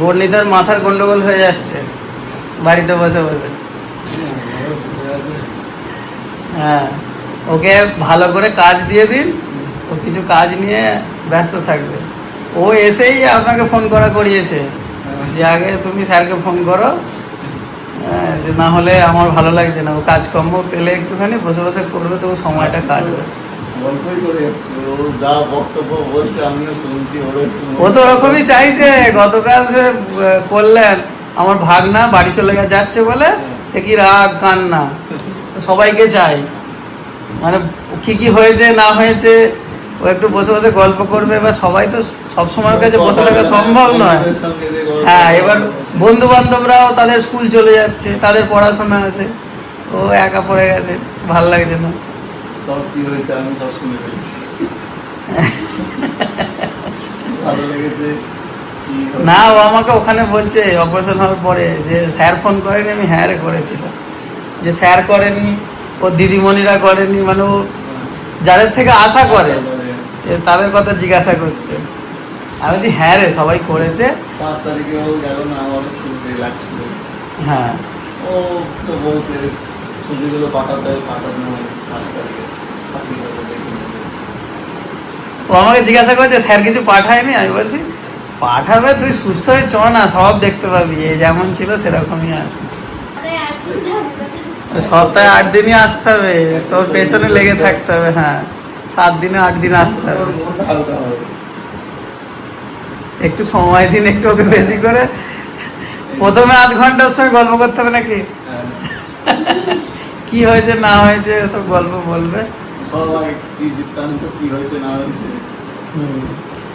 বর্ণিতার মাথার গন্ডগোল হয়ে যাচ্ছে। বাড়িতে বসে বসে। হ্যাঁ ওকে ভালো করে কাজ দিয়ে দিন। ও কিছু কাজ নিয়ে ব্যস্ত থাকবে। ও এসেই আপনাকে ফোন করা করিয়েছে। যে আগে তুমি স্যারকে ফোন করো। হ্যাঁ, যে না হলে আমার ভালো লাগছে না। ও কাজকর্ম পেলে একটুখানি বসে বসে করবে তো সময়টা কাটবে। গল্পই করে যাচ্ছে ও যা বক্তব্য বলছে আমিও শুনছি ওর একটু ও তো ওরকমই চাইছে গতকাল সে করলেন আমার ভাগনা বাড়ি চলে যাচ্ছে বলে সে কি রাগ কান্না? সবাইকে চাই। মানে কি কি হয়েছে না হয়েছে ও একটু বসে বসে গল্প করবে এবার সবাই তো সব সময়ের কাছে বসে থাকা সম্ভব নয়। যে হ্যাঁ এবার। বন্ধু বান্ধবরাও তাদের স্কুল চলে যাচ্ছে তাদের পড়াশোনা আছে। ও একা পড়ে গেছে ভালো লাগছে না। সব কি হয়েছে আমি সব শুনে ফেলেছি। ভালো লেগেছে না ও আমাকে ওখানে বলছে অপারেশন হওয়ার পরে যে স্যার ফোন করেনি আমি হ্যাঁ রে করেছিল যে স্যার করেনি ও দিদিমণিরা করেনি মানে ও যাদের থেকে আশা করে তাদের কথা জিজ্ঞাসা করছে। আমি বলছি হ্যাঁ রে সবাই করেছে। পাঁচ তারিখেও গেল না আমার খুব রিল্যাক্স ছিল হ্যাঁ। ও তো বলছে ছবিগুলো পাঠাতে পাঠানো হয় পাঁচ তারিখে আপনি হয়তো দেখে। নেবেন। ও আমাকে জিজ্ঞাসা করছে স্যার কিছু পাঠায়নি? আমি বলছি পাঠাবে তুই সুস্থ হয়ে চ না সব দেখতে পাবি। এই যেমন ছিল সেরকমই আছে। সপ্তাহে আট দিনই আসতে হবে। তোর পেছনে লেগে থাকতে হবে হ্যাঁ। সাত দিনে আট দিন আসতে হবে। একটু সময় দিন একটু ওকে বেশি করে। প্রথমে আধ ঘণ্টার সময় গল্প করতে হবে নাকি? হ্যাঁ। কি হয়েছে না হয়েছে সব গল্প বলবে? সবাই কি বৃত্তান্ত কি হয়েছে না হয়েছে।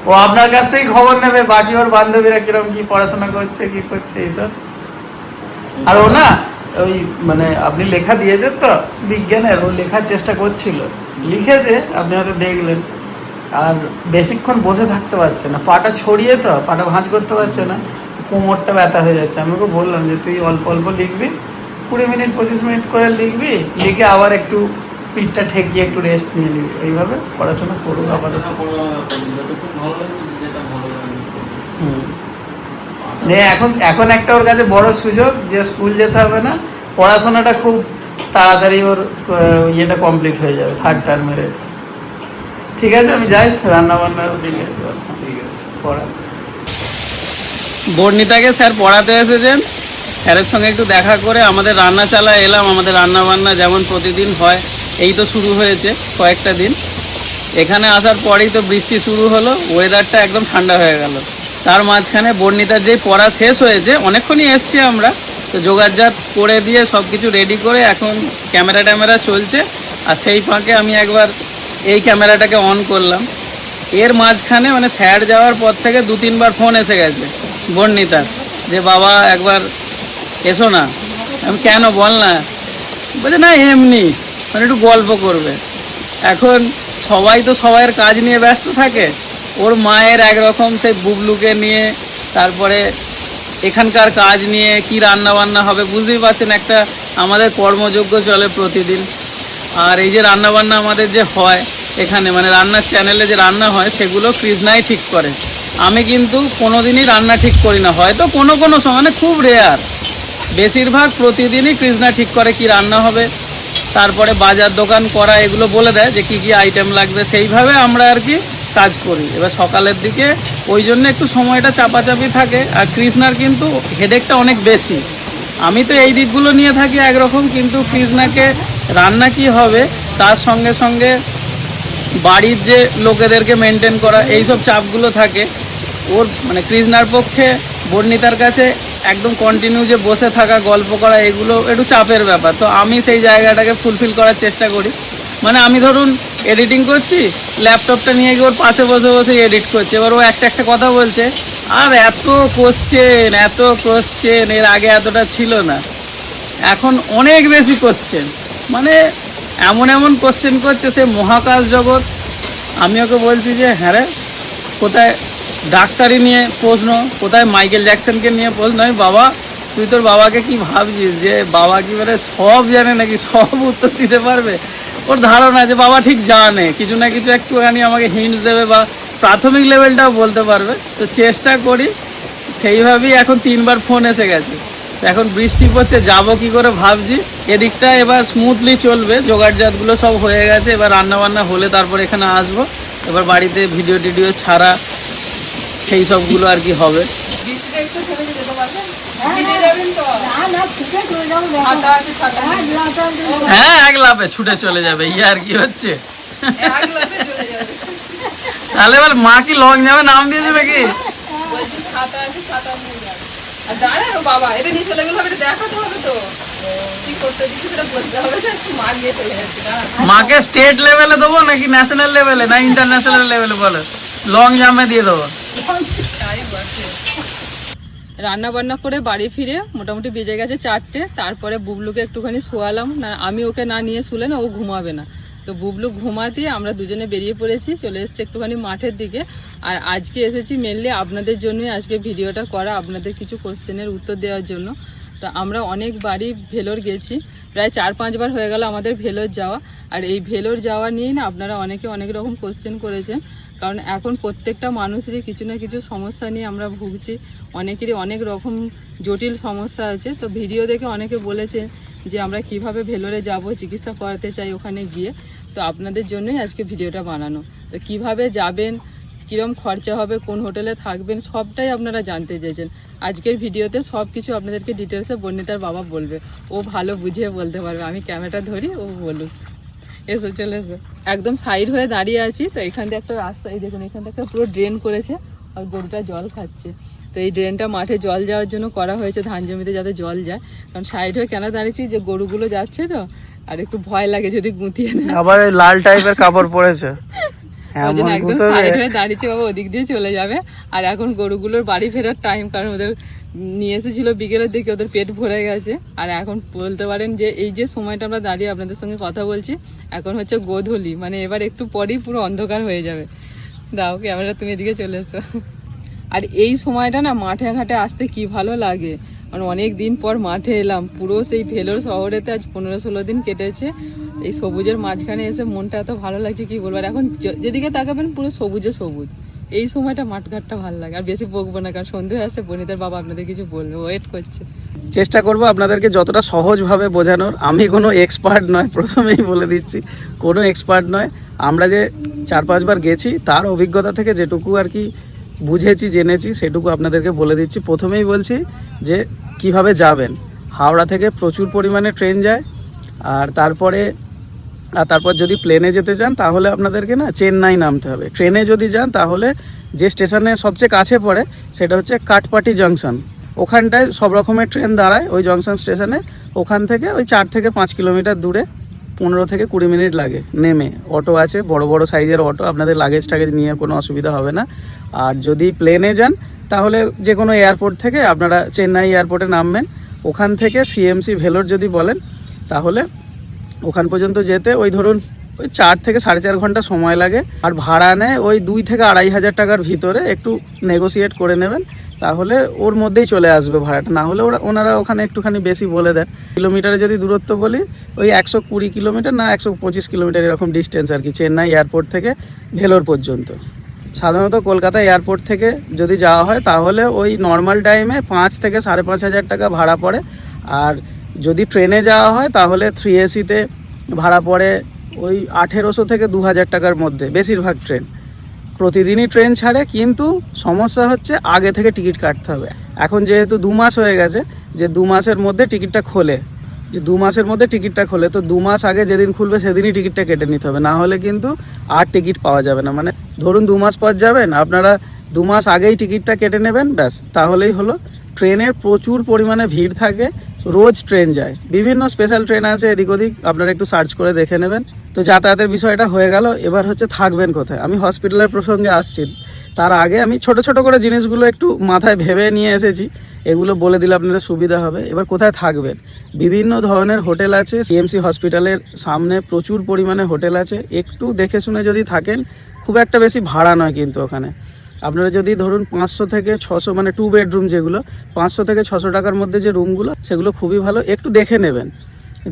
ও আপনার কাছ থেকেই খবর নেবে বাকি ওর বান্ধবীরা কীরকম কি পড়াশোনা করছে কি করছে এইসব? আর ও না ওই মানে আপনি লেখা দিয়েছেন তো বিজ্ঞানের ও লেখার চেষ্টা করছিল। লিখেছে আপনি হয়তো দেখলেন। আর বেশিক্ষণ বসে থাকতে পারছে না। পাটা ছড়িয়ে তো পাটা ভাঁজ করতে পারছে না। কোমরটা ব্যথা হয়ে যাচ্ছে। আমি ওকে বললাম যে তুই অল্প অল্প লিখবি কুড়ি মিনিট পঁচিশ মিনিট করে লিখবি লিখে আবার একটু পিঠটা ঠেকিয়ে একটু রেস্ট নিয়ে নিবি। এইভাবে পড়াশোনা করুক আপাতত। হুম। নে এখন এখন একটা ওর কাছে বড় সুযোগ যে স্কুল যেতে হবে না পড়াশোনাটা খুব তাড়াতাড়ি ওর ইয়েটা কমপ্লিট হয়ে যাবে থার্ড টার্মের ঠিক আছে আমি যাই রান্না বান্নার দিকে। ঠিক আছে। পড়া। বর্ণিতাকে স্যার পড়াতে এসেছেন? স্যারের সঙ্গে একটু দেখা করে আমাদের রান্না চালা এলাম, আমাদের রান্না বান্না যেমন প্রতিদিন হয়, এই তো শুরু হয়েছে কয়েকটা দিন। এখানে আসার পরেই তো বৃষ্টি শুরু হলো ওয়েদারটা একদম ঠান্ডা হয়ে গেল। তার মাঝখানে বর্ণিতার যেই পড়া শেষ হয়েছে, অনেকক্ষণই এসছি আমরা। তো যোগাযোগ করে দিয়ে সব কিছু রেডি করে এখন ক্যামেরা ট্যামেরা চলছে, আর সেই ফাঁকে আমি একবার এই ক্যামেরাটাকে অন করলাম। এর মাঝখানে মানে স্যার যাওয়ার পর থেকে দু তিনবার ফোন এসে গেছে বর্ণিতার, যে বাবা একবার এসো না। আমি কেন বল না? বলছে, না, এমনি। মানে একটু গল্প করবে। এখন সবাই তো সবাইয়ের কাজ নিয়ে ব্যস্ত থাকে। ওর মায়ের একরকম সেই বুবলুকে নিয়ে, তারপরে এখানকার কাজ নিয়ে কি রান্না বান্না হবে বুঝতেই পারছেন একটা আমাদের কর্মযোগ্য চলে প্রতিদিন। আর এই যে রান্না বান্না আমাদের যে হয় এখানে মানে রান্নার চ্যানেলে যে রান্না হয়, সেগুলো কৃষ্ণাই ঠিক করে। আমি কিন্তু কোনোদিনই রান্না ঠিক করি না। হয়তো কোনো কোনো সময় মানে খুব রেয়ার বেশিরভাগ প্রতিদিনই কৃষ্ণা ঠিক করে কি রান্না হবে, তারপরে বাজার দোকান করা, এগুলো বলে দেয় যে কি কি আইটেম লাগবে, সেইভাবে আমরা আর কি কাজ করি। এবার সকালের দিকে ওই জন্য একটু সময়টা চাপাচাপি থাকে, আর কৃষ্ণার কিন্তু হেডেকটা অনেক বেশি। আমি তো এই দিকগুলো নিয়ে থাকি একরকম, কিন্তু কৃষ্ণাকে রান্না কি হবে, তার সঙ্গে সঙ্গে বাড়ির যে লোকেদেরকে মেনটেন করা এই সব চাপগুলো থাকে। ওর মানে কৃষ্ণার পক্ষে বর্ণিতার কাছে একদম কন্টিনিউ যে বসে থাকা, গল্প করা, এগুলো একটু চাপের ব্যাপার। তো আমি সেই জায়গাটাকে ফুলফিল করার চেষ্টা করি। মানে আমি ধরুন এডিটিং করছি ল্যাপটপটা নিয়ে গিয়ে ওর পাশে বসে বসে এডিট করছে। এবার ও একটা একটা কথা বলছে, আর এত কোশ্চেন এত কোশ্চেন এর আগে এতটা ছিল না। এখন অনেক বেশি কোশ্চেন মানে এমন এমন কোশ্চেন করছে সে মহাকাশ জগৎ। আমি ওকে বলছি যে হ্যাঁ রে, কোথায় ডাক্তারি নিয়ে প্রশ্ন, কোথায় মাইকেল জ্যাকসনকে নিয়ে প্রশ্ন আমি বাবা, তুই তোর বাবাকে কি ভাবছিস যে বাবা কি মানে সব জানে নাকি সব উত্তর দিতে পারবে? ওর ধারণা যে বাবা ঠিক জানে, কিছু না কিছু একটুখানি আমাকে হিন্ট দেবে বা প্রাথমিক লেভেলটাও বলতে পারবে। তো চেষ্টা করি, সেইভাবেই এখন তিনবার ফোন এসে গেছে। এখন বৃষ্টি পড়ছে, যাব কি করে ভাবছি। এদিকটা এবার স্মুথলি চলবে, জোগাড়জাতগুলো সব হয়ে গেছে, এবার রান্নাবান্না হলে তারপর এখানে আসব। এবার বাড়িতে ভিডিও টিডিও ছাড়া সেই সবগুলো আর কি হবে। হ্যাঁ এক লাভে ছুটে চলে যাবে ইয়ে আর কি হচ্ছে। লাফে তাহলে এবার মা কি লং যাবে নাম দিয়ে দেবে কি? মাকে স্টেট লেভেলে দেবো নাকি ন্যাশনাল লেভেলে না ইন্টারন্যাশনাল লেভেলে বলো? লং জাম্পে দিয়ে দেবো। রান্না বান্না করে বাড়ি ফিরে মোটামুটি বেজে গেছে চারটে, তারপরে বুবলুকে একটুখানি শোয়ালাম। না, আমি ওকে না নিয়ে শুলে না, ও ঘুমাবে না। তো বুবলু ঘুমাতে আমরা দুজনে বেরিয়ে পড়েছি, চলে এসেছি একটুখানি মাঠের দিকে। আর আজকে এসেছি মেনলি আপনাদের জন্যই আজকে ভিডিওটা করা, আপনাদের কিছু কোশ্চেনের উত্তর দেওয়ার জন্য। তো আমরা অনেক বাড়ি ভেলোর গেছি, প্রায় চার পাঁচবার হয়ে গেল আমাদের ভেলোর যাওয়া। আর এই ভেলোর যাওয়া নিয়েই না আপনারা অনেকে অনেক রকম কোশ্চেন করেছেন। কারণ এখন প্রত্যেকটা মানুষেরই কিছু না কিছু সমস্যা নিয়ে আমরা ভুগছি। অনেকেরই অনেক রকম জটিল সমস্যা আছে। তো ভিডিও দেখে অনেকে বলেছেন যে আমরা কীভাবে ভেলোরে যাব, চিকিৎসা করাতে চাই ওখানে গিয়ে। তো আপনাদের জন্যই আজকে ভিডিওটা বানানো। তো কীভাবে যাবেন, কিরম খরচা হবে, কোন হোটেলে থাকবেন, সবটাই আপনারা জানতে চেয়েছেন। আজকের ভিডিওতে সব কিছু আপনাদেরকে ডিটেলসে বর্ণিতার বাবা বলবে। ও ভালো বুঝিয়ে বলতে পারবে। আমি ক্যামেরাটা ধরি, ও বলুক। এসো চলে এসো। একদম সাইড হয়ে দাঁড়িয়ে আছি তো এখান দিয়ে একটা রাস্তা এই দেখুন এখান থেকে পুরো ড্রেন করেছে আর গরুটা জল খাচ্ছে। তো এই ড্রেনটা মাঠে জল যাওয়ার জন্য করা হয়েছে ধান জমিতে যাতে জল যায়। কারণ সাইড হয়ে কেন দাঁড়িয়েছি যে গরুগুলো যাচ্ছে তো আর একটু ভয় লাগে যদি গুঁতিয়ে দেয়। আবার লাল টাইপের কাপড় পরেছে। একদম সাইড হয়ে দাঁড়িয়েছে বাবা ওদিক দিয়ে চলে যাবে। আর এখন গরুগুলোর বাড়ি ফেরার টাইম কারণ ওদের নিয়ে এসেছিল বিকেলের দিকে, ওদের পেট ভরে গেছে। আর এখন বলতে পারেন যে এই যে সময়টা আমরা দাঁড়িয়ে আপনাদের সঙ্গে কথা বলছি, এখন হচ্ছে গোধূলি মানে এবার একটু পরেই পুরো অন্ধকার হয়ে যাবে। দাও ক্যামেরা তুমি এদিকে চলে এসো। আর এই সময়টা না মাঠে ঘাটে আসতে কি ভালো লাগে? মানে অনেক দিন পর মাঠে এলাম, পুরো সেই ভেলোর শহরেতে আজ পনেরো ষোলো দিন কেটেছে। এই সবুজের মাঝখানে এসে মনটা এত ভালো লাগছে, কি বলব? আর এখন যেদিকে তাকাবেন পুরো সবুজে সবুজ। এই সময়টা মাঠঘাটটা ভালো লাগে। আর বেশি বকবো না, কারণ সন্ধে আসছে বনিতার বাবা আপনাদের কিছু বলবে ওয়েট করছে। চেষ্টা করব আপনাদেরকে যতটা সহজভাবে বোঝানোর। আমি কোনো এক্সপার্ট নয়, প্রথমেই বলে দিচ্ছি, কোনো এক্সপার্ট নয়। আমরা যে চার পাঁচবার গেছি, তার অভিজ্ঞতা থেকে যেটুকু আর কি বুঝেছি, জেনেছি, সেটুকু আপনাদেরকে বলে দিচ্ছি। প্রথমেই বলছি যে কীভাবে যাবেন। হাওড়া থেকে প্রচুর পরিমাণে ট্রেন যায়, আর তারপরে আর তারপর যদি প্লেনে যেতে চান, তাহলে আপনাদেরকে না চেন্নাই নামতে হবে। ট্রেনে যদি যান, তাহলে যে স্টেশনে সবচেয়ে কাছে পড়ে, সেটা হচ্ছে কাটপাটি জংশন ওখানটায় সব রকমের ট্রেন দাঁড়ায়, ওই জংশন স্টেশনে ওখান থেকে ওই চার থেকে পাঁচ কিলোমিটার দূরে পনেরো থেকে কুড়ি মিনিট লাগে নেমে। অটো আছে, বড় বড় সাইজের অটো, আপনাদের লাগেজ টাগেজ নিয়ে কোনো অসুবিধা হবে না। আর যদি প্লেনে যান, তাহলে যে কোনো এয়ারপোর্ট থেকে আপনারা চেন্নাই এয়ারপোর্টে নামবেন। ওখান থেকে সিএমসি ভেলোর যদি বলেন, তাহলে ওখান পর্যন্ত যেতে ওই ধরুন ওই চার থেকে সাড়ে চার ঘণ্টা সময় লাগে। আর ভাড়া নেয় ওই দুই থেকে আড়াই হাজার টাকার ভিতরে একটু নেগোসিয়েট করে নেবেন, তাহলে ওর মধ্যেই চলে আসবে ভাড়াটা। না হলে ওরা ওনারা ওখানে একটুখানি বেশি বলে দেন। কিলোমিটারে যদি দূরত্ব বলি, ওই একশো কুড়ি কিলোমিটার না একশো পঁচিশ কিলোমিটার এরকম ডিস্টেন্স আর কি, চেন্নাই এয়ারপোর্ট থেকে ভেলোর পর্যন্ত। সাধারণত কলকাতা এয়ারপোর্ট থেকে যদি যাওয়া হয়, তাহলে ওই নর্মাল টাইমে পাঁচ থেকে সাড়ে পাঁচ হাজার টাকা ভাড়া পড়ে। আর যদি ট্রেনে যাওয়া হয়, তাহলে থ্রি এসিতে ভাড়া পড়ে ওই আঠেরোশো থেকে দু হাজার টাকার মধ্যে, বেশিরভাগ ট্রেন। প্রতিদিনই ট্রেন ছাড়ে, কিন্তু সমস্যা হচ্ছে আগে থেকে টিকিট কাটতে হবে। এখন যেহেতু দু মাস হয়ে গেছে, যে দু মাসের মধ্যে টিকিটটা খোলে। যে দু মাসের মধ্যে টিকিটটা খোলে, তো দু মাস আগে যেদিন খুলবে, সেদিনই টিকিটটা কেটে নিতে হবে। না হলে কিন্তু আর টিকিট পাওয়া যাবে না। মানে ধরুন দু মাস পর যাবেন, আপনারা দু মাস আগেই টিকিটটা কেটে নেবেন, ব্যাস। তাহলেই হলো, ট্রেনের প্রচুর পরিমাণে ভিড় থাকে রোজ ট্রেন যায়। বিভিন্ন স্পেশাল ট্রেন আছে, এদিক ওদিক, আপনারা একটু সার্চ করে দেখে নেবেন। তো যাতায়াতের বিষয়টা হয়ে গেল, এবার হচ্ছে থাকবেন কোথায়? আমি হসপিটালের প্রসঙ্গে আসছি। তার আগে আমি ছোট ছোট করে জিনিসগুলো একটু মাথায় ভেবে নিয়ে এসেছি। এগুলো বলে দিলে আপনাদের সুবিধা হবে। এবার কোথায় থাকবেন? বিভিন্ন ধরনের হোটেল আছে সিএমসি হসপিটালের সামনে প্রচুর পরিমাণে হোটেল আছে। একটু দেখে শুনে যদি থাকেন, খুব একটা বেশি ভাড়া নয় কিন্তু ওখানে। আপনারা যদি ধরুন পাঁচশো থেকে ছশো মানে টু বেডরুম যেগুলো, পাঁচশো থেকে ছশো টাকার মধ্যে যে রুমগুলো সেগুলো খুবই ভালো। একটু দেখে নেবেন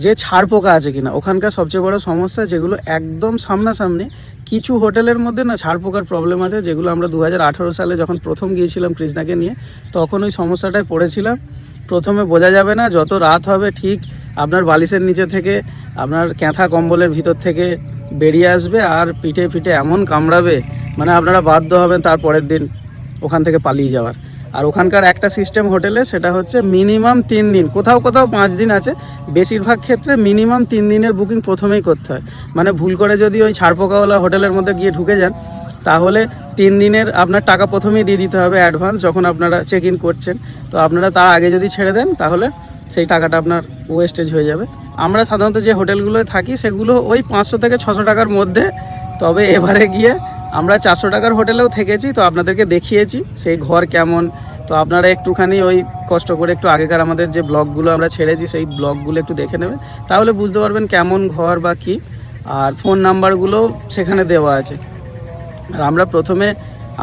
যে ছাড় পোকা আছে কিনা। ওখানকার সবচেয়ে বড় সমস্যা যেগুলো একদম সামনাসামনি, কিছু হোটেলের মধ্যে না ছাড় পোকার প্রবলেম আছে, যেগুলো আমরা দু হাজার আঠেরো সালে যখন প্রথম গিয়েছিলাম কৃষ্ণাকে নিয়ে, তখন ওই সমস্যাটায় পড়েছিলাম। প্রথমে বোঝা যাবে না যত রাত হবে ঠিক আপনার বালিশের নিচে থেকে আপনার ক্যাঁথা কম্বলের ভিতর থেকে বেরিয়ে আসবে আর পিঠে পিঠে এমন কামড়াবে মানে আপনারা বাধ্য হবেন তার পরের দিন ওখান থেকে পালিয়ে যাওয়ার। আর ওখানকার একটা সিস্টেম হোটেলে সেটা হচ্ছে মিনিমাম তিন দিন, কোথাও কোথাও পাঁচ দিন আছে। বেশিরভাগ ক্ষেত্রে মিনিমাম তিন দিনের বুকিং প্রথমেই করতে হয়। মানে ভুল করে যদি ওই ছাড়পোকাওয়ালা হোটেলের মধ্যে গিয়ে ঢুকে যান, তাহলে তিন দিনের আপনার টাকা প্রথমেই দিয়ে দিতে হবে অ্যাডভান্স যখন আপনারা চেক ইন করছেন। তো আপনারা তার আগে যদি ছেড়ে দেন, তাহলে সেই টাকাটা আপনার ওয়েস্টেজ হয়ে যাবে। আমরা সাধারণত যে হোটেলগুলোয় থাকি, সেগুলো ওই পাঁচশো থেকে ছশো টাকার মধ্যে। তবে এবারে গিয়ে আমরা চারশো টাকার হোটেলেও থেকেছি, তো আপনাদেরকে দেখিয়েছি সেই ঘর কেমন। তো আপনারা একটুখানি ওই কষ্ট করে একটু আগেকার আমাদের যে ব্লগগুলো আমরা ছেড়েছি, সেই ব্লগগুলো একটু দেখে নেবেন। তাহলে বুঝতে পারবেন কেমন ঘর বা কী। আর ফোন নাম্বারগুলো সেখানে দেওয়া আছে। আর আমরা প্রথমে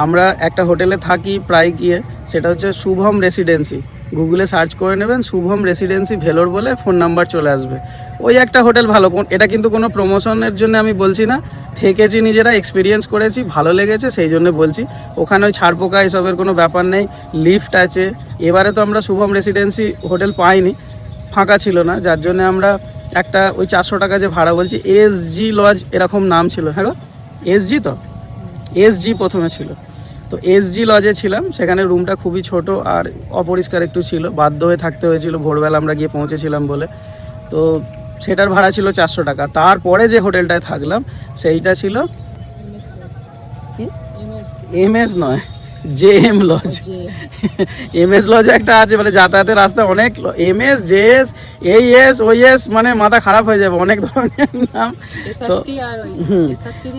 আমরা একটা হোটেলে থাকি প্রায় গিয়ে, সেটা হচ্ছে শুভম রেসিডেন্সি গুগলে সার্চ করে নেবেন শুভম রেসিডেন্সি ভেলোর বলে ফোন নাম্বার চলে আসবে। ওই একটা হোটেল ভালো এটা কিন্তু কোনো প্রমোশনের জন্য আমি বলছি না। থেকেছি নিজেরা এক্সপিরিয়েন্স করেছি, ভালো লেগেছে, সেই জন্য বলছি। ওখানে ওই ছাড় পোকা এসবের কোনো ব্যাপার নেই লিফট আছে। এবারে তো আমরা শুভম রেসিডেন্সি হোটেল পাইনি, ফাঁকা ছিল না, যার জন্য আমরা একটা ওই চারশো টাকা যে ভাড়া বলছি এস জি লজ এরকম নাম ছিল। হ্যাঁ এস জি তো? এস জি প্রথমে ছিল। তো এসজি লজে ছিলাম সেখানে রুমটা খুবই ছোট আর অপরিষ্কার একটু ছিল। বাধ্য হয়ে থাকতে হয়েছিল ভোরবেলা আমরা গিয়ে পৌঁছেছিলাম বলে। তো সেটার ভাড়া ছিল চারশো টাকা। তারপরে যে হোটেলটায় থাকলাম সেইটা ছিল এম এস নয় J M lodge M S lodge একটা আছে মানে যাতায়াতের রাস্তা অনেক এম এস জে এস এই এস ওই এস মানে মাথা খারাপ হয়ে যাবে অনেক ধরনের নাম। তো এসআরটি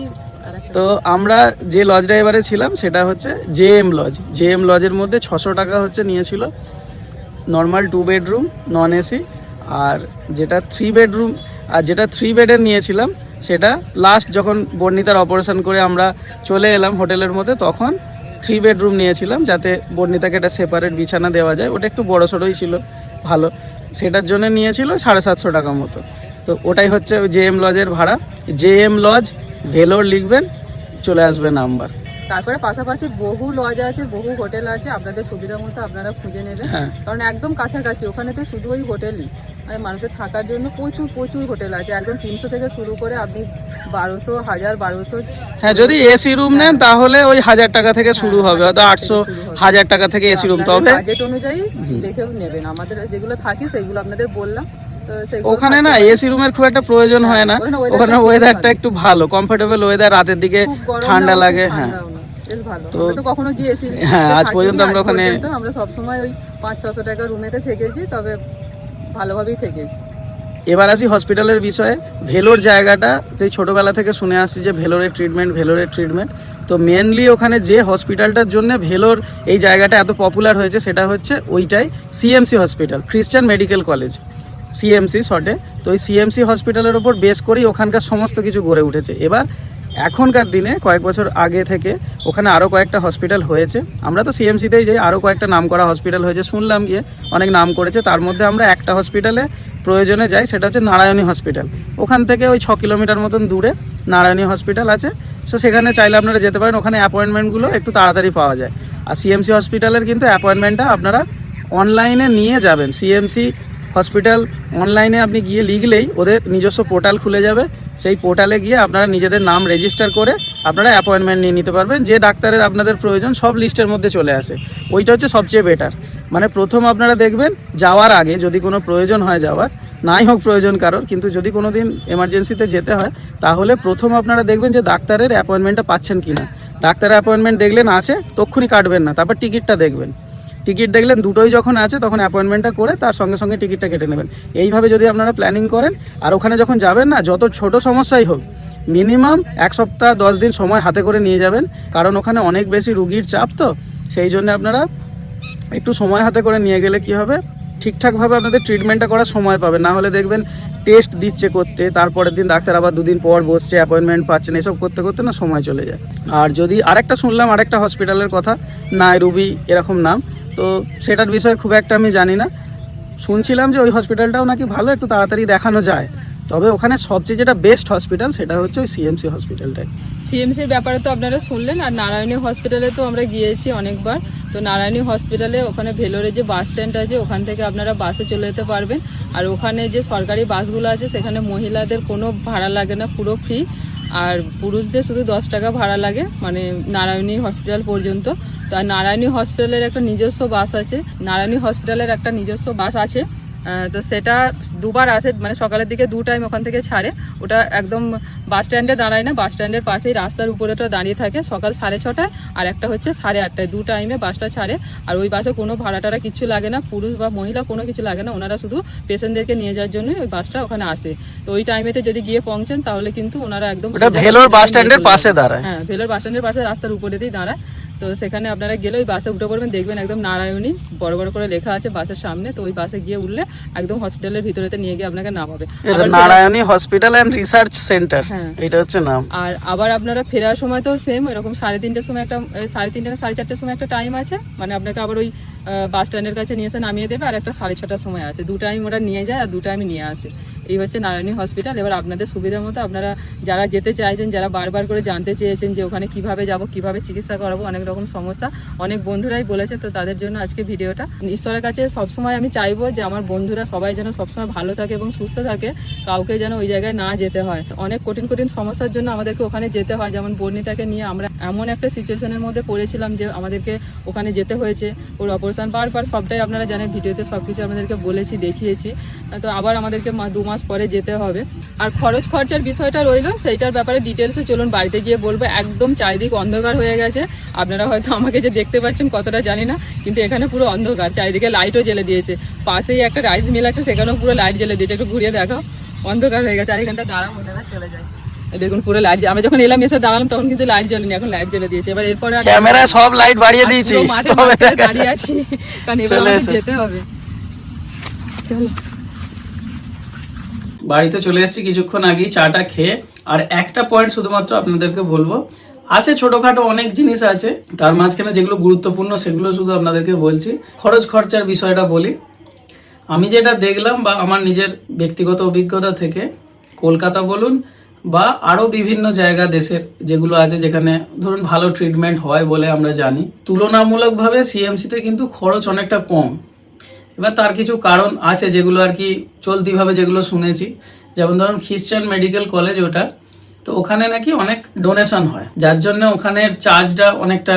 তো আমরা যে লজ ড্রাইভারে ছিলাম, সেটা হচ্ছে J M lodge J M লজের মধ্যে ছশো টাকা হচ্ছে নিয়েছিল। Normal two bedroom non AC আর যেটা থ্রি বেডরুম আর যেটা থ্রি বেডের নিয়েছিলাম, সেটা লাস্ট যখন বর্ণিতার অপারেশন করে আমরা চলে এলাম হোটেলের মধ্যে, তখন থ্রি বেডরুম নিয়েছিলাম, যাতে বর্ণিতাকে একটা সেপারেট বিছানা দেওয়া যায়। ওটা একটু বড় সড়োই ছিল, ভালো। সেটার জন্য নিয়েছিল সাড়ে সাতশো টাকা মতো। তো ওটাই হচ্ছে জে এম লজের ভাড়া। জে এম লজ ভেলোর লিখবেন চলে আসবে নাম্বার। তারপরে পাশাপাশি বহু লজ আছে বহু হোটেল আছে আপনাদের সুবিধা মতো আপনারা খুঁজে নেবেন। হ্যাঁ। কারণ একদম কাছাকাছি ওখানে তো শুধু ওই হোটেলই। মানে মানুষের থাকার জন্য প্রচুর প্রচুর হোটেল আছে। একদম তিনশো থেকে শুরু করে আপনি বারোশো হাজার বারোশো হ্যাঁ যদি এসি রুম নেন তাহলে ওই হাজার টাকা থেকে শুরু হবে হয়তো আটশো হাজার টাকা থেকে এসি রুম। তবে বাজেট অনুযায়ী দেখে নেবেন। আমাদের যেগুলো থাকি সেগুলো আপনাদের বললাম। ওখানে না এসি রুমের খুব একটা প্রয়োজন হয় না। ওখানে ওয়েদারটা একটু ভালো। কমফোর্টেবল ওয়েদার রাতের দিকে ঠান্ডা লাগে হ্যাঁ। তো- কখনো গিয়েছি হ্যাঁ, আজ পর্যন্ত আমরা ওখানে- আমরা সবসময় ওই পাঁচ ছশো টাকা রুমেতে থেকেছি তবে ভালোভাবেই থেকেছি। এবার আসি হসপিটালের বিষয়ে। ভেলোর জায়গাটা সেই ছোটবেলা থেকে শুনে আসছি যে ভেলোরের ট্রিটমেন্ট ভেলোরের ট্রিটমেন্ট তো মেনলি ওখানে যে হসপিটালটার জন্য ভেলোর এই জায়গাটা এত পপুলার হয়েছে সেটা হচ্ছে ওইটাই CMC hospital Christian medical college CMC শর্টে তো ওই সিএমসি হসপিটালের ওপর বেস করেই ওখানকার সমস্ত কিছু গড়ে উঠেছে। এবার এখনকার দিনে কয়েক বছর আগে থেকে ওখানে আরও কয়েকটা হসপিটাল হয়েছে। আমরা তো সিএমসিতেই যাই আরও কয়েকটা নাম করা হসপিটাল হয়েছে, শুনলাম গিয়ে অনেক নাম করেছে। তার মধ্যে আমরা একটা হসপিটালে প্রয়োজনে যাই, সেটা হচ্ছে নারায়ণী হসপিটাল। ওখান থেকে ওই ছ কিলোমিটার মতন দূরে নারায়ণী হসপিটাল আছে। সো সেখানে চাইলে আপনারা যেতে পারেন, ওখানে অ্যাপয়েন্টমেন্টগুলো একটু তাড়াতাড়ি পাওয়া যায়। আর সিএমসি হসপিটালের কিন্তু অ্যাপয়েন্টমেন্টটা আপনারা অনলাইনে নিয়ে যাবেন। সিএমসি হসপিটাল অনলাইনে আপনি গিয়ে লিখলেই ওদের নিজস্ব পোর্টাল খুলে যাবে। সেই পোর্টালে গিয়ে আপনারা নিজেদের নাম রেজিস্টার করে আপনারা অ্যাপয়েন্টমেন্ট নিয়ে নিতে পারবেন। যে ডাক্তারের আপনাদের প্রয়োজন সব লিস্টের মধ্যে চলে আসে। ওইটা হচ্ছে সবচেয়ে বেটার মানে প্রথম আপনারা দেখবেন, যাওয়ার আগে যদি কোনো প্রয়োজন হয় যাওয়ার, নাই হোক প্রয়োজন কারোর, কিন্তু যদি কোনো দিন এমার্জেন্সিতে যেতে হয়, তাহলে প্রথম আপনারা দেখবেন যে ডাক্তারের অ্যাপয়েন্টমেন্টটা পাচ্ছেন কি না ডাক্তারের অ্যাপয়েন্টমেন্ট দেখলেন আছে, তক্ষুনি কাটবেন না, তারপর টিকিটটা দেখবেন। টিকিট দেখলেন দুটোই যখন আছে তখন অ্যাপয়েন্টমেন্টটা করে তার সঙ্গে সঙ্গে টিকিটটা কেটে নেবেন। এইভাবে যদি আপনারা প্ল্যানিং করেন, আর ওখানে যখন যাবেন না, যত ছোট সমস্যাই হোক মিনিমাম এক সপ্তাহ, দশ দিন সময় হাতে করে নিয়ে যাবেন, কারণ ওখানে অনেক বেশি রুগীর চাপ তো, সেই জন্য আপনারা একটু সময় হাতে করে নিয়ে গেলে কি হবে? ঠিকঠাকভাবে আপনাদের ট্রিটমেন্টটা করার সময় পাবে না হলে দেখবেন টেস্ট দিচ্ছে করতে, তারপরের দিন ডাক্তার আবার দুদিন পর বসছে অ্যাপয়েন্টমেন্ট পাচ্ছেন এসব করতে করতে না সময় চলে যায়। আর যদি আরেকটা শুনলাম, আরেকটা হসপিটালের কথা, নাইরুবি এরকম নাম তো সেটার বিষয়ে খুব একটা আমি জানি না। শুনছিলাম যে ওই হসপিটালটাও নাকি ভালো, একটু তাড়াতাড়ি দেখানো যায়। তবে ওখানে সবচেয়ে যেটা বেস্ট হসপিটাল সেটা হচ্ছে ওই সিএমসি হসপিটালটাই সিএমসির ব্যাপারে তো আপনারা শুনলেন, আর নারায়ণী হসপিটালে তো আমরা গিয়েছি অনেকবার। তো নারায়ণী হসপিটালে ওখানে ভেলোরে যে বাস স্ট্যান্ড আছে, ওখান থেকে আপনারা বাসে চলে যেতে পারবেন। আর ওখানে যে সরকারি বাসগুলো আছে, সেখানে মহিলাদের কোনো ভাড়া লাগে না, পুরো ফ্রি আর পুরুষদের শুধু দশ টাকা ভাড়া লাগে মানে নারায়ণী হসপিটাল পর্যন্ত। তো নারায়ণী হসপিটালের একটা নিজস্ব বাস আছে। নারায়ণী হসপিটালের একটা নিজস্ব বাস আছে। তো সেটা দুবার আসে মানে সকালের দিকে দু টাইম ওখান থেকে ছাড়ে। ওটা একদম বাস স্ট্যান্ডে দাঁড়ায় না বাস স্ট্যান্ডের পাশেই রাস্তার উপরে ওটা দাঁড়িয়ে থাকে সকাল সাড়ে ছটায় আর একটা হচ্ছে সাড়ে আটটায়। দু টাইমে বাসটা ছাড়ে আর ওই বাসে কোনো ভাড়া টাড়া কিছু লাগে না পুরুষ বা মহিলা কোনো কিছু লাগে না ওনারা শুধু পেশেন্টদেরকে নিয়ে যাওয়ার জন্য ওই বাসটা ওখানে আসে। তো ওই টাইমেতে যদি গিয়ে পৌঁছেন তাহলে কিন্তু ওনারা একদম ভেলোর বাস স্ট্যান্ডের পাশে দাঁড়ায়। হ্যাঁ ভেলোর বাস স্ট্যান্ডের পাশে রাস্তার উপরেতেই দাঁড়ায়। তো সেখানে আপনারা গেলে ওই বাসে উঠে পড়বেন দেখবেন একদম নারায়ণী বড় বড় করে লেখা আছে বাসের সামনে তো ওই বাসে গিয়ে উঠলে একদম হসপিটালের ভিতরেতে নিয়ে গিয়ে আপনাকে নামাবে। Narayani hospital and research centre. এটা হচ্ছে নাম। আর আবার আপনারা ফেরার সময় তো সেম এরকম সাড়ে তিনটের সময় একটা সাড়ে তিনটে সাড়ে চারটের সময় একটা টাইম আছে মানে আপনাকে আবার ওই বাস স্ট্যান্ডের কাছে নিয়ে এসে নামিয়ে দেবে আর একটা সাড়ে ছটার সময় আছে। দু টাইম ওরা নিয়ে যায় আর দু টাইম নিয়ে আসে। এই হচ্ছে নারায়ণী হসপিটাল। এবার আপনাদের সুবিধা মতো আপনারা যারা যেতে চাইছেন, যারা বারবার করে জানতে চেয়েছেন যে ওখানে কীভাবে যাব, কীভাবে চিকিৎসা করাবো, অনেক রকম সমস্যা। অনেক বন্ধুরাই বলেছে, তো তাদের জন্য আজকে ভিডিওটা। ঈশ্বরের কাছে সবসময় আমি চাইব যে আমার বন্ধুরা সবাই যেন সবসময় ভালো থাকে এবং সুস্থ থাকে, কাউকে যেন ওই জায়গায় না যেতে হয়। অনেক কঠিন কঠিন সমস্যার জন্য আমাদেরকে ওখানে যেতে হয়। যেমন বর্ণিতাকে নিয়ে আমরা এমন একটা সিচুয়েশনের মধ্যে পড়েছিলাম যে আমাদেরকে ওখানে যেতে হয়েছে। ওর অপারেশন বারবার সবটাই আপনারা জানেন, ভিডিওতে সব কিছু আপনাদেরকে বলেছি, দেখিয়েছি। তো আবার আমাদেরকে দু মাস পরে যেতে হবে। আর খরচ খরচার বিষয়টা রইল সেইটার ব্যাপারে ডিটেলসে চলুন বাড়িতে গিয়ে বলব একদম চারিদিক অন্ধকার হয়ে গেছে। আপনারা হয়তো আমাকে যে দেখতে পাচ্ছেন কতটা জানি না কিন্তু এখানে পুরো অন্ধকার চারিদিকে লাইটও জ্বেলে দিয়েছে। পাশেই একটা রাইস মিল আছে সেখানেও পুরো লাইট জ্বেলে দিয়েছে। একটু ঘুরিয়ে দেখো অন্ধকার হয়ে গেছে আর এখানটা দাঁড়াবো না চলে যায়। দেখুন পুরো লাইট আমরা যখন এলাম এসে দাঁড়ালাম তখন কিন্তু লাইট জ্বলেনি এখন লাইট জ্বলে দিয়েছে। এবার এরপরে ক্যামেরায় সব লাইট বাড়িয়ে দিয়েছি। মাঠে দাঁড়িয়ে আছি। কারণ এবার। যেতে হবে। চলো। বাড়িতে চলে এসেছি, কিছুক্ষণ আগেই চাটা খেয়ে। আর একটা পয়েন্ট শুধুমাত্র আপনাদেরকে বলব, আছে ছোটখাটো অনেক জিনিস আছে, তার মাঝখানে যেগুলো গুরুত্বপূর্ণ সেগুলো শুধু আপনাদেরকে বলছি। খরচ খরচার বিষয়টা বলি। আমি যেটা দেখলাম বা আমার নিজের ব্যক্তিগত অভিজ্ঞতা থেকে, কলকাতা বলুন বা আরও বিভিন্ন জায়গা দেশের যেগুলো আছে যেখানে ধরুন ভালো ট্রিটমেন্ট হয় বলে আমরা জানি, তুলনামূলকভাবে সিএমসিতে কিন্তু খরচ অনেকটা কম। এবার তার কিছু কারণ আছে যেগুলো আর কি চলতিভাবে যেগুলো শুনেছি। যেমন ধরুন খ্রিস্টান মেডিকেল কলেজ ওটা, তো ওখানে নাকি অনেক ডোনেশন হয়। যার জন্য ওখানের চার্জটা অনেকটা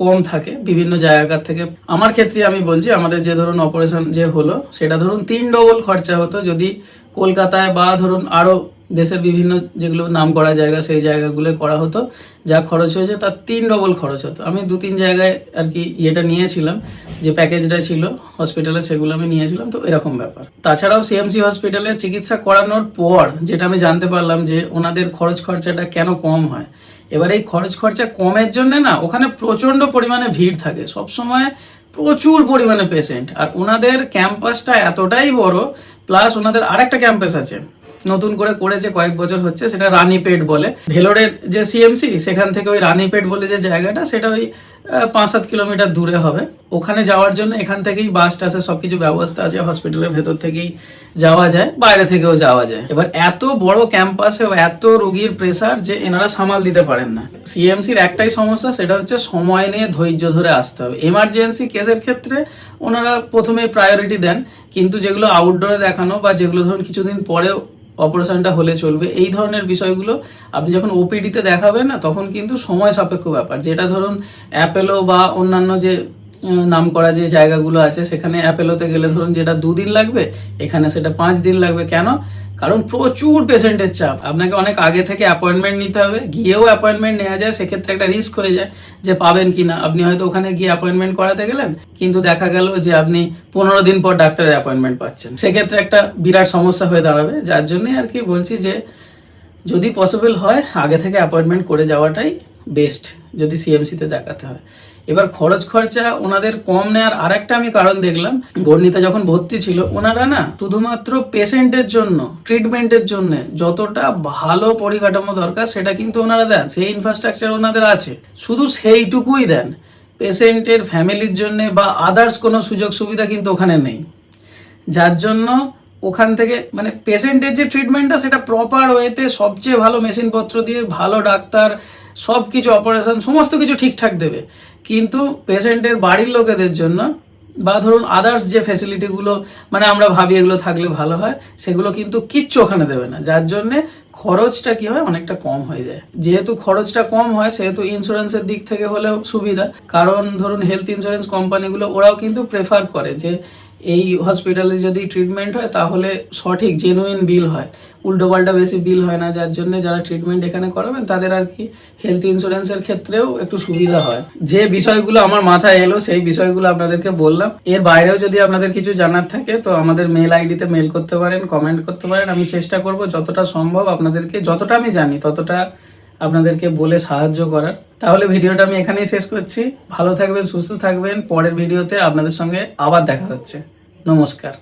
কম থাকে বিভিন্ন জায়গার থেকে। আমার ক্ষেত্রে আমি বলছি, আমাদের যে ধরুন অপারেশন যে হলো, সেটা ধরুন তিন ডবল খরচা হতো। যদি কলকাতায় বা ধরুন আরও দেশের বিভিন্ন যেগুলো নাম করা জায়গা, সেই জায়গাগুলো করা হতো। যা খরচ হয়েছে তার তিন ডবল খরচ হতো। আমি দু তিন জায়গায় আর কি ইয়েটা নিয়েছিলাম, যে প্যাকেজটা ছিল হসপিটালে সেগুলো আমি নিয়েছিলাম। তো এরকম ব্যাপার। তাছাড়াও সিএমসি হসপিটালে চিকিৎসা করানোর পর যেটা আমি জানতে পারলাম যে ওনাদের খরচ খরচাটা কেন কম হয়। এবার এই খরচ খরচা কমের জন্য না, ওখানে প্রচণ্ড পরিমাণে ভিড় থাকে। সব সময় প্রচুর পরিমাণে পেশেন্ট আর ওনাদের ক্যাম্পাসটা এতটাই বড় প্লাস ওনাদের আরেকটা ক্যাম্পাস আছে। নতুন করে করেছে কয়েক বছর হচ্ছে, সেটা রানীপেট বলে। ভেলোরের যে সিএমসি সেখান থেকে ওই রানীপেট বলে যে জায়গাটা, সেটা ওই পাঁচ সাত কিলোমিটার দূরে হবে। ওখানে যাওয়ার জন্য এখান থেকেই বাস টাসের সব কিছু ব্যবস্থা আছে, হসপিটালের ভেতর থেকেই যাওয়া যায়, বাইরে থেকেও যাওয়া যায়। এবার এত বড় ক্যাম্পাসে এত রুগীর প্রেসার যে এনারা সামাল দিতে পারেন না। সিএমসির একটাই সমস্যা, সেটা হচ্ছে সময় নিয়ে ধৈর্য ধরে আসতে হবে। এমার্জেন্সি কেসের ক্ষেত্রে ওনারা প্রথমে প্রায়োরিটি দেন, কিন্তু যেগুলো আউটডোরে দেখানো বা যেগুলো ধরুন কিছুদিন পরে অপারেশনটা হলে চলবে। এই ধরনের বিষয়গুলো আপনি যখন ওপিডিতে দেখাবেন না, তখন কিন্তু সময় সাপেক্ষ ব্যাপার। যেটা ধরুন অ্যাপেলো বা অন্যান্য যে নাম করা যে জায়গাগুলো আছে, সেখানে অ্যাপেলোতে গেলে ধরুন যেটা দুদিন লাগবে, এখানে সেটা পাঁচ দিন লাগবে। কেন? কারণ প্রচুর পেশেন্টের চাপ। আপনাকে অনেক আগে থেকে অ্যাপয়েন্টমেন্ট নিতে হবে। গিয়েও অ্যাপয়েন্টমেন্ট নেওয়া যায় সেক্ষেত্রে একটা রিস্ক হয়ে যায় যে পাবেন কি না আপনি হয়তো ওখানে গিয়ে অ্যাপয়েন্টমেন্ট করাতে গেলেন কিন্তু দেখা গেল যে আপনি পনেরো দিন পর ডাক্তারের অ্যাপয়েন্টমেন্ট পাচ্ছেন। সেক্ষেত্রে একটা বিরাট সমস্যা হয়ে দাঁড়াবে। যার জন্যই আর কি বলছি যে যদি পসিবল হয় আগে থেকে অ্যাপয়েন্টমেন্ট করে যাওয়াটাই বেস্ট যদি সিএমসিতে দেখাতে হয়। এবার খরচ খরচা ওনাদের কম নেওয়ার আরেকটা আমি কারণ দেখলাম। বর্ণিতা যখন ভর্তি ছিল, ওনারা না শুধুমাত্র পেশেন্টের জন্য, ট্রিটমেন্টের জন্য যতটা ভালো পরিকাঠামো দরকার সেটা কিন্তু ওনারা দেন, সেই ইনফ্রাস্ট্রাকচার ওনাদের আছে। শুধু সেইটুকুই দেন, পেশেন্টের ফ্যামিলির জন্য বা আদার্স কোনো সুযোগ সুবিধা কিন্তু ওখানে নেই। যার জন্য ওখান থেকে মানে পেশেন্টের যে ট্রিটমেন্টটা সেটা প্রপার ওয়েতে সবচেয়ে ভালো মেশিনপত্র দিয়ে ভালো ডাক্তার সব কিছু অপারেশন সমস্ত কিছু ঠিকঠাক দেবে। কিন্তু পেশেন্টের বাড়ির লোকেদের জন্য বা ধরুন আদার্স যে ফেসিলিটিগুলো মানে আমরা ভাবি এগুলো থাকলে ভালো হয়, সেগুলো কিন্তু কিচ্ছু ওখানে দেবে না। যার জন্যে খরচটা কি হয়, অনেকটা কম হয়ে যায়। যেহেতু খরচটা কম হয়, সেহেতু ইন্স্যুরেন্সের দিক থেকে হলেও সুবিধা। কারণ ধরুন হেলথ ইন্স্যুরেন্স কোম্পানিগুলো ওরাও কিন্তু প্রেফার করে যে এই হসপিটালে যদি ট্রিটমেন্ট হয়, তাহলে সঠিক জেনুইন বিল হয়। উল্টোপাল্টা বেশি বিল হয় না, যার জন্য যারা ট্রিটমেন্ট এখানে করাবেন, তাদের আর কি হেলথ ইন্স্যুরেন্সের ক্ষেত্রেও একটু সুবিধা হয়। যে বিষয়গুলো আমার মাথায় এলো, সেই বিষয়গুলো আপনাদেরকে বললাম। এর বাইরেও যদি আপনাদের কিছু জানার থাকে, তো আমাদের মেল আইডিতে মেল করতে পারেন কমেন্ট করতে পারেন। আমি চেষ্টা করব, যতটা সম্ভব আপনাদেরকে, যতটা আমি জানি, ততটা আপনাদেরকে বলে সাহায্য করার। তাহলে ভিডিওটা আমি এখানেই শেষ করছি। ভালো থাকবেন, সুস্থ থাকবেন। পরের ভিডিওতে আপনাদের সঙ্গে আবার দেখা হচ্ছে। নমস্কার।